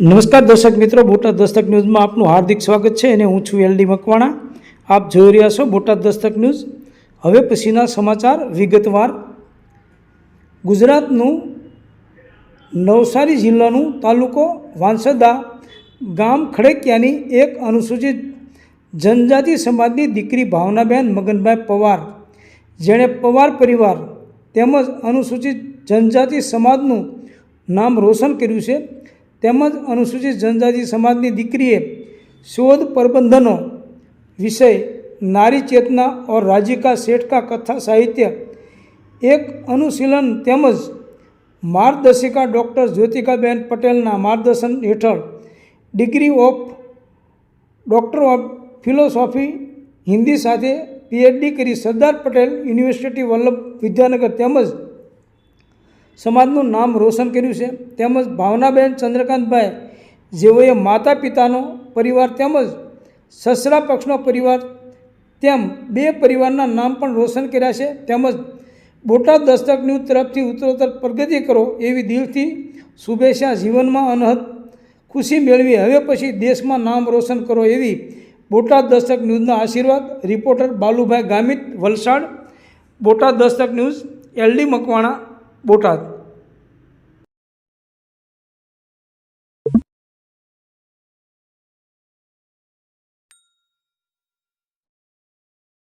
નમસ્કાર દર્શક મિત્રો, બોટાદ દસ્તક ન્યૂઝમાં આપનું હાર્દિક સ્વાગત છે અને હું છું એલડી મકવાણા. આપ જોઈ રહ્યા છો બોટાદ દસ્તક ન્યૂઝ. હવે પછીના સમાચાર વિગતવાર. ગુજરાતનું નવસારી જિલ્લાનું તાલુકો વાંસદા ગામ ખડેકિયાની એક અનુસૂચિત જનજાતિ સમાજની દીકરી ભાવનાબેન, મગનભાઈ પવાર, જેણે પવાર પરિવાર તેમજ અનુસૂચિત જનજાતિ સમાજનું નામ રોશન કર્યું છે. તેમજ અનુસૂચિત જનજાતિ સમાજની દીકરીએ શોધ પ્રબંધનો વિષય નારી ચેતના ઓર રાજીકા શેઠકા કથા સાહિત્ય એક અનુશીલન તેમજ માર્ગદર્શિકા ડૉક્ટર જ્યોતિકાબેન પટેલના માર્ગદર્શન હેઠળ degree of doctor of philosophy Hindi સાથે પીએચડી કરી સરદાર પટેલ યુનિવર્સિટી વલ્લભ વિદ્યાનગર તેમજ સમાજનું નામ રોશન કર્યું છે. તેમજ ભાવનાબેન ચંદ્રકાંતભાઈ, જેઓએ માતા પિતાનો પરિવાર તેમજ સસરા પક્ષનો પરિવાર તેમ બે પરિવારના નામ પણ રોશન કર્યા છે. તેમજ બોટાદ દસ્તક ન્યૂઝ તરફથી ઉત્તરોત્તર પ્રગતિ કરો એવી દિલથી શુભેચ્છા જીવનમાં અનહદ ખુશી મેળવી. હવે પછી દેશમાં નામ રોશન કરો એવી બોટાદ દસ્તક ન્યૂઝના આશીર્વાદ. Reporter Balubhai Gamit Valsad, Botad Dastak news, LD Makwana, Botad.